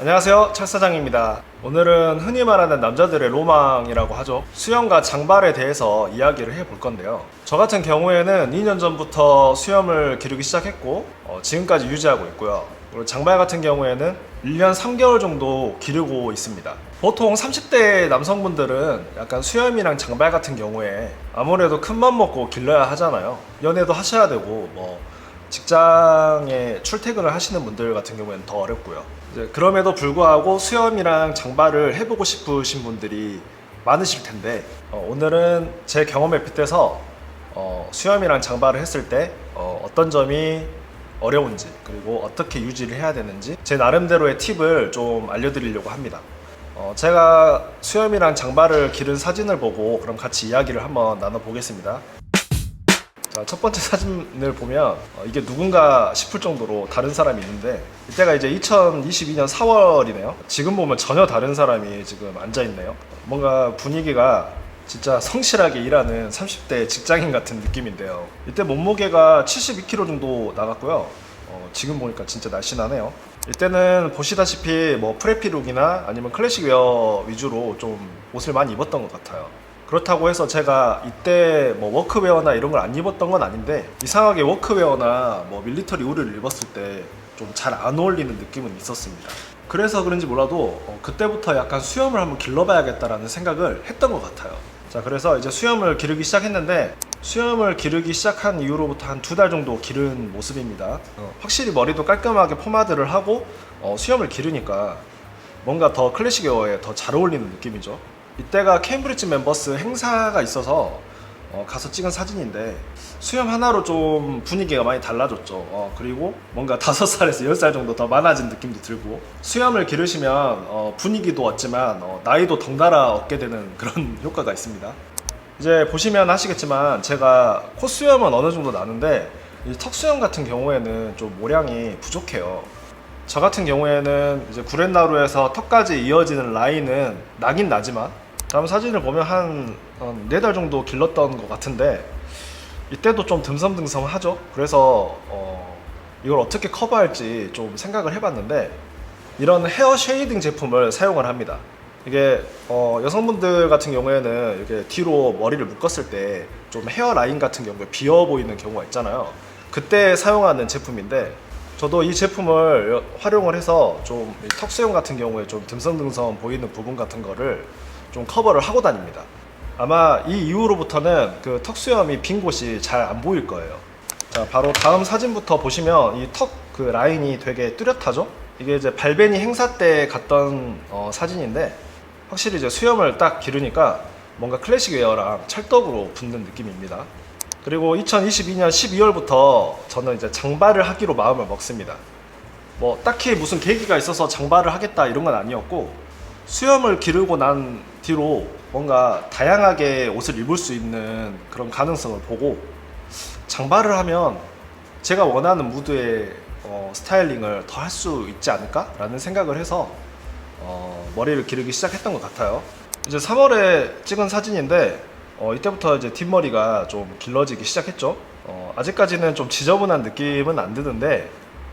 안녕하세요. 찰사장입니다. 오늘은 흔히 말하는 남자들의 로망이라고 하죠. 수염과 장발에 대해서 이야기를 해볼 건데요. 저 같은 경우에는 2년 전부터 수염을 기르기 시작했고 어, 지금까지 유지하고 있고요. 그리고 장발 같은 경우에는 1년 3개월 정도 기르고 있습니다. 보통 30대 남성분들은 약간 수염이랑 장발 같은 경우에 아무래도 큰 맘 먹고 길러야 하잖아요. 연애도 하셔야 되고 뭐 직장에 출퇴근을 하시는 분들 같은 경우에는 더 어렵고요. 그럼에도 불구하고 수염이랑 장발을 해보고 싶으신 분들이 많으실 텐데 어, 오늘은 제 경험에 빗대서 어, 수염이랑 장발을 했을 때 어, 어떤 점이 어려운지 그리고 어떻게 유지를 해야 되는지 제 나름대로의 팁을 좀 알려드리려고 합니다. 어, 제가 수염이랑 장발을 기른 사진을 보고 그럼 같이 이야기를 한번 나눠보겠습니다. 자, 첫 번째 사진을 보면 어, 이게 누군가 싶을 정도로 다른 사람이 있는데 이때가 이제 2022년 4월이네요. 지금 보면 전혀 다른 사람이 지금 앉아 있네요. 뭔가 분위기가 진짜 성실하게 일하는 30대 직장인 같은 느낌인데요. 이때 몸무게가 72kg 정도 나갔고요. 어, 지금 보니까 진짜 날씬하네요. 이때는 보시다시피 뭐 프레피룩이나 아니면 클래식 웨어 위주로 좀 옷을 많이 입었던 것 같아요. 그렇다고 해서 제가 이때 뭐 워크웨어나 이런 걸 안 입었던 건 아닌데 이상하게 워크웨어나 뭐 밀리터리 우를 입었을 때 좀 잘 안 어울리는 느낌은 있었습니다. 그래서 그런지 몰라도 어, 그때부터 약간 수염을 한번 길러봐야겠다라는 생각을 했던 것 같아요. 자 그래서 이제 수염을 기르기 시작했는데 수염을 기르기 시작한 이후로부터 한 두 달 정도 기른 모습입니다. 어, 확실히 머리도 깔끔하게 포마드를 하고 어, 수염을 기르니까 뭔가 더 클래식 웨어에 더 잘 어울리는 느낌이죠. 이때가 케임브리지 멤버스 행사가 있어서 어, 가서 찍은 사진인데 수염 하나로 좀 분위기가 많이 달라졌죠. 어, 그리고 뭔가 다섯 살에서 열살 정도 더 많아진 느낌도 들고 수염을 기르시면 어, 분위기도 얻지만 어, 나이도 덩달아 얻게 되는 그런 효과가 있습니다. 이제 보시면 아시겠지만 제가 콧수염은 어느 정도 나는데 이 턱수염 같은 경우에는 좀 모량이 부족해요. 저 같은 경우에는 이제 구렛나루에서 턱까지 이어지는 라인은 나긴 나지만 다음 사진을 보면 한 네 달 정도 길렀던 것 같은데 이때도 좀 듬성듬성 하죠. 그래서 어, 이걸 어떻게 커버할지 좀 생각을 해봤는데 이런 헤어 쉐이딩 제품을 사용을 합니다. 이게 어, 여성분들 같은 경우에는 이렇게 뒤로 머리를 묶었을 때 좀 헤어 라인 같은 경우에 비어 보이는 경우가 있잖아요. 그때 사용하는 제품인데 저도 이 제품을 활용을 해서 좀이 턱수염 같은 경우에 좀 듬성듬성 보이는 부분 같은 거를 좀 커버를 하고 다닙니다. 아마 이 이후로부터는 그 턱수염이 빈 곳이 잘 안 보일 거예요. 자, 바로 다음 사진부터 보시면 이 턱 그 라인이 되게 뚜렷하죠? 이게 이제 발베니 행사 때 갔던 어, 사진인데 확실히 이제 수염을 딱 기르니까 뭔가 클래식 웨어랑 찰떡으로 붙는 느낌입니다. 그리고 2022년 12월부터 저는 이제 장발을 하기로 마음을 먹습니다. 뭐 딱히 무슨 계기가 있어서 장발을 하겠다 이런 건 아니었고 수염을 기르고 난 뒤로 뭔가 다양하게 옷을 입을 수 있는 그런 가능성을 보고 장발을 하면 제가 원하는 무드의 어, 스타일링을 더 할 수 있지 않을까라는 생각을 해서 어, 머리를 기르기 시작했던 것 같아요. 이제 3월에 찍은 사진인데 어, 이때부터 이제 뒷머리가 좀 길러지기 시작했죠. 어, 아직까지는 좀 지저분한 느낌은 안 드는데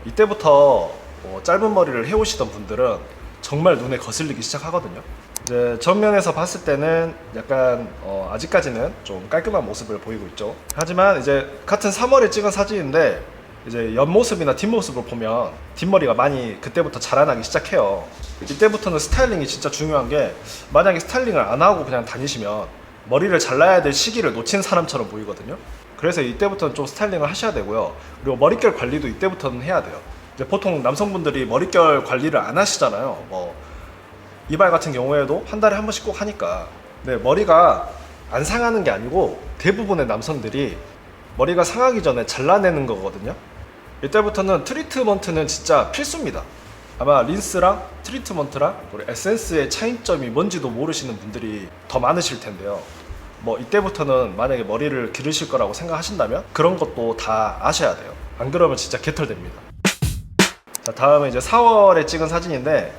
이때부터 어, 짧은 머리를 해오시던 분들은 정말 눈에 거슬리기 시작하거든요. 이제 전면에서 봤을 때는 약간 어, 아직까지는 좀 깔끔한 모습을 보이고 있죠. 하지만 이제 같은 3월에 찍은 사진인데 이제 옆모습이나 뒷모습을 보면 뒷머리가 많이 그때부터 자라나기 시작해요. 이때부터는 스타일링이 진짜 중요한 게 만약에 스타일링을 안 하고 그냥 다니시면 머리를 잘라야 될 시기를 놓친 사람처럼 보이거든요. 그래서 이때부터는 좀 스타일링을 하셔야 되고요. 그리고 머릿결 관리도 이때부터는 해야 돼요. 이제 보통 남성분들이 머릿결 관리를 안 하시잖아요. 뭐 이발 같은 경우에도 한 달에 한 번씩 꼭 하니까. 네, 머리가 안 상하는 게 아니고 대부분의 남성들이 머리가 상하기 전에 잘라내는 거거든요. 이때부터는 트리트먼트는 진짜 필수입니다. 아마 린스랑 트리트먼트랑 그리고 에센스의 차이점이 뭔지도 모르시는 분들이 더 많으실 텐데요. 뭐 이때부터는 만약에 머리를 기르실 거라고 생각하신다면 그런 것도 다 아셔야 돼요. 안 그러면 진짜 개털됩니다. 자 다음에 이제 4월에 찍은 사진인데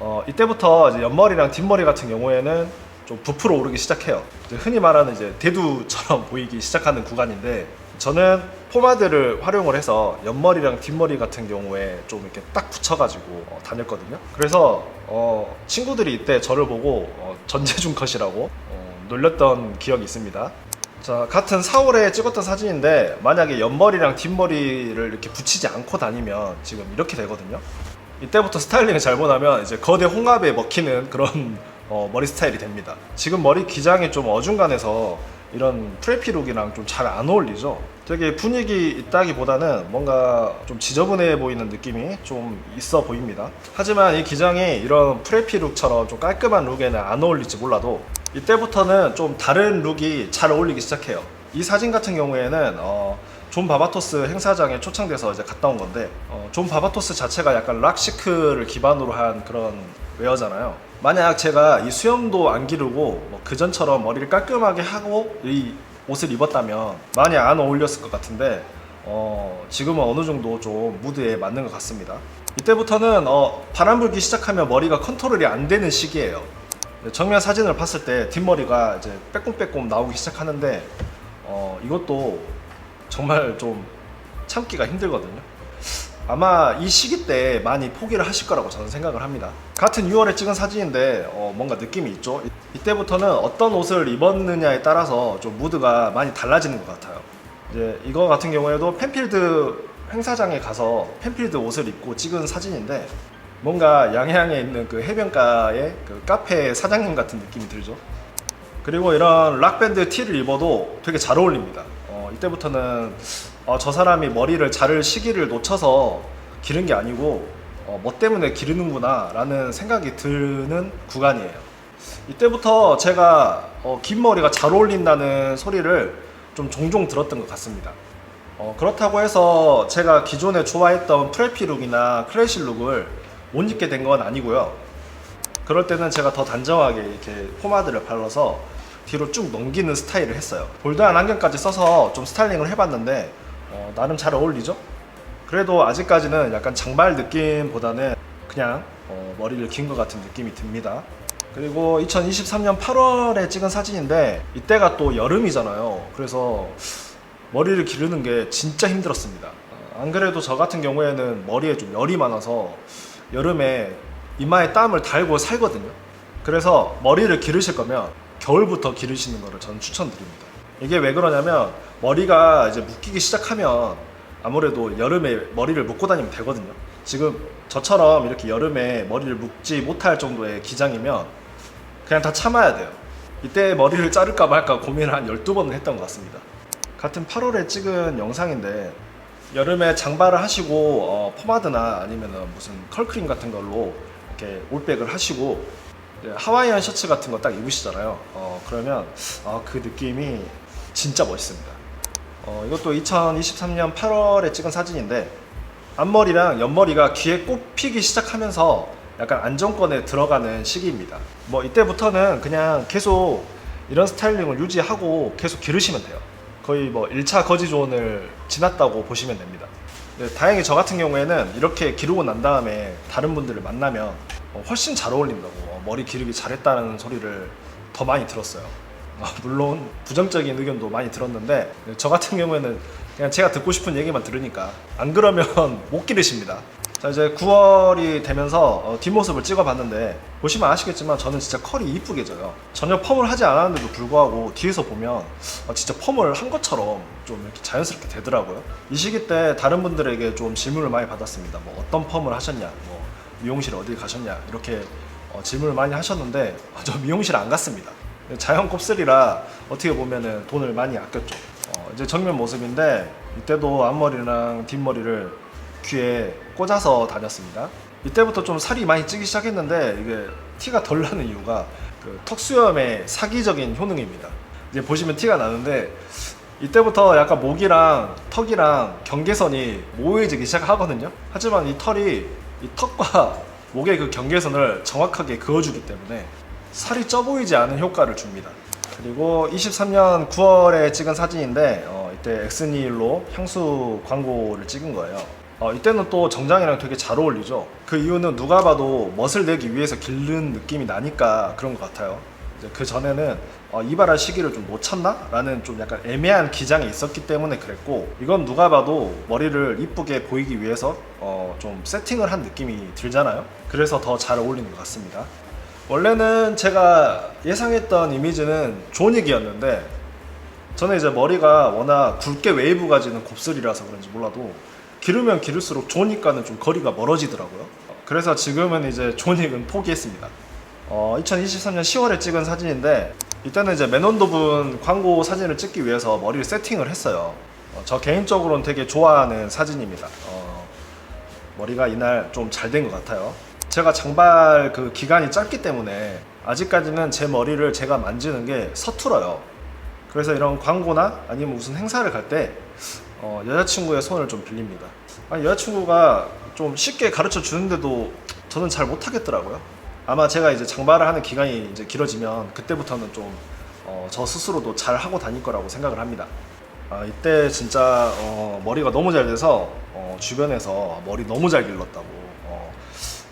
어, 이때부터 이제 옆머리랑 뒷머리 같은 경우에는 좀 부풀어 오르기 시작해요. 흔히 말하는 이제 대두처럼 보이기 시작하는 구간인데 저는 포마드를 활용을 해서 옆머리랑 뒷머리 같은 경우에 좀 이렇게 딱 붙여가지고 어, 다녔거든요. 그래서 어, 친구들이 이때 저를 보고 어, 전재준 컷이라고 어, 놀렸던 기억이 있습니다. 자, 같은 4월에 찍었던 사진인데 만약에 옆머리랑 뒷머리를 이렇게 붙이지 않고 다니면 지금 이렇게 되거든요. 이때부터 스타일링을 잘못하면 이제 거대 홍합에 먹히는 그런 어, 머리 스타일이 됩니다. 지금 머리 기장이 좀 어중간해서 이런 프레피 룩이랑 좀 잘 안 어울리죠. 되게 분위기 있다기보다는 뭔가 좀 지저분해 보이는 느낌이 좀 있어 보입니다. 하지만 이 기장이 이런 프레피 룩처럼 좀 깔끔한 룩에는 안 어울릴지 몰라도 이때부터는 좀 다른 룩이 잘 어울리기 시작해요. 이 사진 같은 경우에는 어, 존 바바토스 행사장에 초청돼서 이제 갔다 온 건데 어, 존 바바토스 자체가 약간 락시크를 기반으로 한 그런 웨어잖아요. 만약 제가 이 수염도 안 기르고 뭐 그전처럼 머리를 깔끔하게 하고 이 옷을 입었다면 많이 안 어울렸을 것 같은데 어, 지금은 어느 정도 좀 무드에 맞는 것 같습니다. 이때부터는 어, 바람 불기 시작하면 머리가 컨트롤이 안 되는 시기예요. 네, 정면 사진을 봤을 때 뒷머리가 이제 빼꼼빼꼼 나오기 시작하는데 어, 이것도 정말 좀 참기가 힘들거든요. 아마 이 시기 때 많이 포기를 하실 거라고 저는 생각을 합니다. 같은 6월에 찍은 사진인데 어, 뭔가 느낌이 있죠. 이- 이때부터는 어떤 옷을 입었느냐에 따라서 좀 무드가 많이 달라지는 것 같아요. 이제 이거 같은 경우에도 펜필드 행사장에 가서 펜필드 옷을 입고 찍은 사진인데 뭔가 양양에 있는 그 해변가의 그 카페 사장님 같은 느낌이 들죠. 그리고 이런 락밴드 티를 입어도 되게 잘 어울립니다. 어, 이때부터는 어, 저 사람이 머리를 자를 시기를 놓쳐서 기른 게 아니고 어, 뭐 때문에 기르는구나 라는 생각이 드는 구간이에요. 이때부터 제가 어, 긴 머리가 잘 어울린다는 소리를 좀 종종 들었던 것 같습니다. 어, 그렇다고 해서 제가 기존에 좋아했던 프레피 룩이나 클래식 룩을 못 입게 된 건 아니고요. 그럴 때는 제가 더 단정하게 이렇게 포마드를 발라서 뒤로 쭉 넘기는 스타일을 했어요. 볼드한 안경까지 써서 좀 스타일링을 해봤는데 어, 나름 잘 어울리죠? 그래도 아직까지는 약간 장발 느낌보다는 그냥 어, 머리를 긴 것 같은 느낌이 듭니다. 그리고 2023년 8월에 찍은 사진인데 이때가 또 여름이잖아요. 그래서 머리를 기르는 게 진짜 힘들었습니다. 어, 안 그래도 저 같은 경우에는 머리에 좀 열이 많아서 여름에 이마에 땀을 달고 살거든요. 그래서 머리를 기르실 거면 겨울부터 기르시는 거를 저는 추천드립니다. 이게 왜 그러냐면 머리가 이제 묶이기 시작하면 아무래도 여름에 머리를 묶고 다니면 되거든요. 지금 저처럼 이렇게 여름에 머리를 묶지 못할 정도의 기장이면 그냥 다 참아야 돼요. 이때 머리를 자를까 말까 고민을 한 12번을 했던 것 같습니다. 같은 8월에 찍은 영상인데 여름에 장발을 하시고 어, 포마드나 아니면 무슨 컬크림 같은 걸로 이렇게 올백을 하시고 이제 하와이안 셔츠 같은 거 딱 입으시잖아요. 어, 그러면 어, 그 느낌이 진짜 멋있습니다. 어, 이것도 2023년 8월에 찍은 사진인데 앞머리랑 옆머리가 귀에 꼽히기 시작하면서 약간 안정권에 들어가는 시기입니다. 뭐 이때부터는 그냥 계속 이런 스타일링을 유지하고 계속 기르시면 돼요. 거의 뭐 1차 거지 조언을 지났다고 보시면 됩니다. 네, 다행히 저 같은 경우에는 이렇게 기르고 난 다음에 다른 분들을 만나면 어, 훨씬 잘 어울린다고 어, 머리 기르기 잘했다는 소리를 더 많이 들었어요. 아, 물론 부정적인 의견도 많이 들었는데 네, 저 같은 경우에는 그냥 제가 듣고 싶은 얘기만 들으니까 안 그러면 못 기르십니다. 자 이제 9월이 되면서 어, 뒷모습을 찍어봤는데 보시면 아시겠지만 저는 진짜 컬이 이쁘게 져요. 전혀 펌을 하지 않았는데도 불구하고 뒤에서 보면 어, 진짜 펌을 한 것처럼 좀 이렇게 자연스럽게 되더라고요. 이 시기 때 다른 분들에게 좀 질문을 많이 받았습니다. 뭐 어떤 펌을 하셨냐, 뭐 미용실 어디 가셨냐 이렇게 어, 질문을 많이 하셨는데 어, 저 미용실 안 갔습니다. 자연 곱슬이라 어떻게 보면은 돈을 많이 아꼈죠. 어, 이제 정면 모습인데 이때도 앞머리랑 뒷머리를 귀에 꽂아서 다녔습니다. 이때부터 좀 살이 많이 찌기 시작했는데 이게 티가 덜 나는 이유가 그 턱수염의 사기적인 효능입니다. 이제 보시면 티가 나는데 이때부터 약간 목이랑 턱이랑 경계선이 모호해지기 시작하거든요. 하지만 이 털이 이 턱과 목의 그 경계선을 정확하게 그어주기 때문에 살이 쪄 보이지 않은 효과를 줍니다. 그리고 23년 9월에 찍은 사진인데 어, 이때 엑스니일로 향수 광고를 찍은 거예요. 어, 이때는 또 정장이랑 되게 잘 어울리죠. 그 이유는 누가 봐도 멋을 내기 위해서 기른 느낌이 나니까 그런 것 같아요. 이제 그 전에는 어, 이발할 시기를 좀 놓쳤나? 라는 좀 약간 애매한 기장이 있었기 때문에 그랬고 이건 누가 봐도 머리를 이쁘게 보이기 위해서 어, 좀 세팅을 한 느낌이 들잖아요. 그래서 더 잘 어울리는 것 같습니다. 원래는 제가 예상했던 이미지는 조닉이었는데 저는 이제 머리가 워낙 굵게 웨이브 가지는 곱슬이라서 그런지 몰라도 기르면 기를수록 조닉과는 좀 거리가 멀어지더라고요. 그래서 지금은 이제 조닉은 포기했습니다. 어, 2023년 10월에 찍은 사진인데 이때는 이제 맨원도분 광고 사진을 찍기 위해서 머리를 세팅을 했어요. 어, 저 개인적으로는 되게 좋아하는 사진입니다. 어, 머리가 이날 좀 잘 된 것 같아요. 제가 장발 그 기간이 짧기 때문에 아직까지는 제 머리를 제가 만지는 게 서툴어요. 그래서 이런 광고나 아니면 무슨 행사를 갈 때 어, 여자친구의 손을 좀 빌립니다. 아니, 여자친구가 좀 쉽게 가르쳐 주는데도 저는 잘 못하겠더라고요. 아마 제가 이제 장발을 하는 기간이 이제 길어지면 그때부터는 좀 어, 저 스스로도 잘 하고 다닐 거라고 생각을 합니다. 아, 이때 진짜 어, 머리가 너무 잘 돼서 어, 주변에서 머리 너무 잘 길렀다고 어,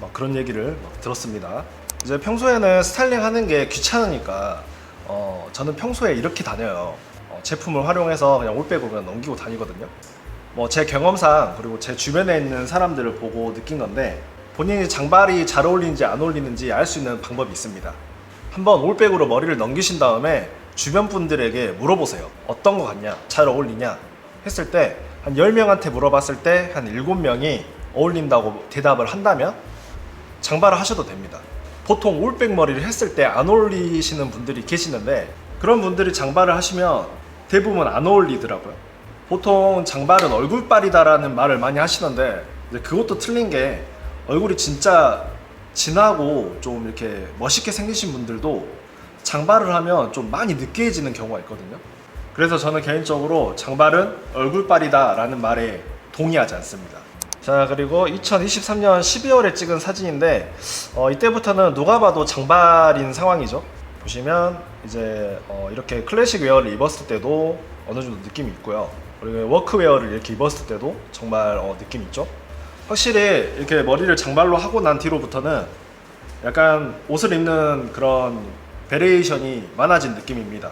막 그런 얘기를 막 들었습니다. 이제 평소에는 스타일링 하는 게 귀찮으니까 어, 저는 평소에 이렇게 다녀요. 어, 제품을 활용해서 그냥 올 빼고 그냥 넘기고 다니거든요. 뭐 제 경험상 그리고 제 주변에 있는 사람들을 보고 느낀 건데 본인이 장발이 잘 어울리는지 안 어울리는지 알 수 있는 방법이 있습니다. 한번 올백으로 머리를 넘기신 다음에 주변 분들에게 물어보세요. 어떤 거 같냐? 잘 어울리냐? 했을 때 한 10명한테 물어봤을 때 한 7명이 어울린다고 대답을 한다면 장발을 하셔도 됩니다. 보통 올백 머리를 했을 때 안 어울리시는 분들이 계시는데 그런 분들이 장발을 하시면 대부분 안 어울리더라고요. 보통 장발은 얼굴빨이다라는 말을 많이 하시는데 그것도 틀린 게 얼굴이 진짜 진하고 좀 이렇게 멋있게 생기신 분들도 장발을 하면 좀 많이 느끼해지는 경우가 있거든요. 그래서 저는 개인적으로 장발은 얼굴빨이다라는 말에 동의하지 않습니다. 자 그리고 2023년 12월에 찍은 사진인데 어, 이때부터는 누가 봐도 장발인 상황이죠. 보시면 이제 어, 이렇게 클래식 웨어를 입었을 때도 어느 정도 느낌이 있고요. 그리고 워크웨어를 이렇게 입었을 때도 정말 어, 느낌 있죠. 확실히 이렇게 머리를 장발로 하고 난 뒤로부터는 약간 옷을 입는 그런 베리에이션이 많아진 느낌입니다.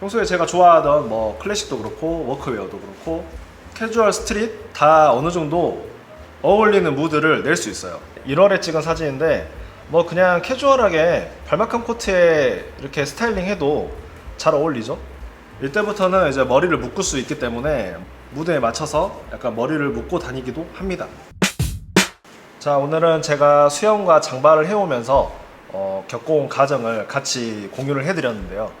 평소에 제가 좋아하던 뭐 클래식도 그렇고 워크웨어도 그렇고 캐주얼 스트릿 다 어느 정도 어울리는 무드를 낼 수 있어요. 1월에 찍은 사진인데 뭐 그냥 캐주얼하게 발막한 코트에 이렇게 스타일링 해도 잘 어울리죠. 이때부터는 이제 머리를 묶을 수 있기 때문에 무드에 맞춰서 약간 머리를 묶고 다니기도 합니다. 자 오늘은 제가 수영과 장발을 해오면서 어, 겪어온 과정을 같이 공유를 해드렸는데요.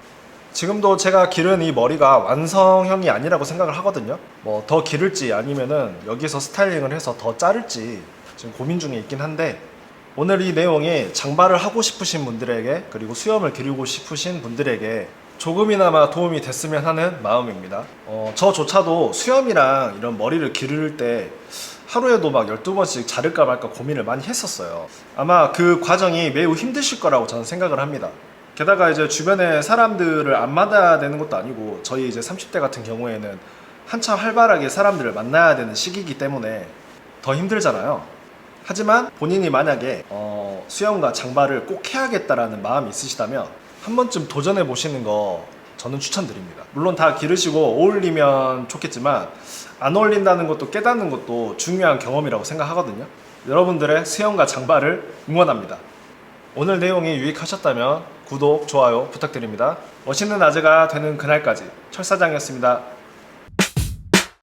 지금도 제가 기른 이 머리가 완성형이 아니라고 생각을 하거든요. 뭐 더 기를지 아니면은 여기서 스타일링을 해서 더 자를지 지금 고민 중에 있긴 한데 오늘 이 내용이 장발을 하고 싶으신 분들에게 그리고 수염을 기르고 싶으신 분들에게 조금이나마 도움이 됐으면 하는 마음입니다. 어, 저조차도 수염이랑 이런 머리를 기를 때 하루에도 막 12번씩 자를까 말까 고민을 많이 했었어요. 아마 그 과정이 매우 힘드실 거라고 저는 생각을 합니다. 게다가 이제 주변에 사람들을 안 만나야 되는 것도 아니고 저희 이제 30대 같은 경우에는 한참 활발하게 사람들을 만나야 되는 시기이기 때문에 더 힘들잖아요. 하지만 본인이 만약에 어, 수영과 장발을 꼭 해야겠다라는 마음이 있으시다면 한 번쯤 도전해 보시는 거 저는 추천드립니다. 물론 다 기르시고 어울리면 좋겠지만 안 어울린다는 것도 깨닫는 것도 중요한 경험이라고 생각하거든요. 여러분들의 수영과 장발을 응원합니다. 오늘 내용이 유익하셨다면 구독, 좋아요 부탁드립니다. 멋있는 아재가 되는 그날까지 철사장이었습니다.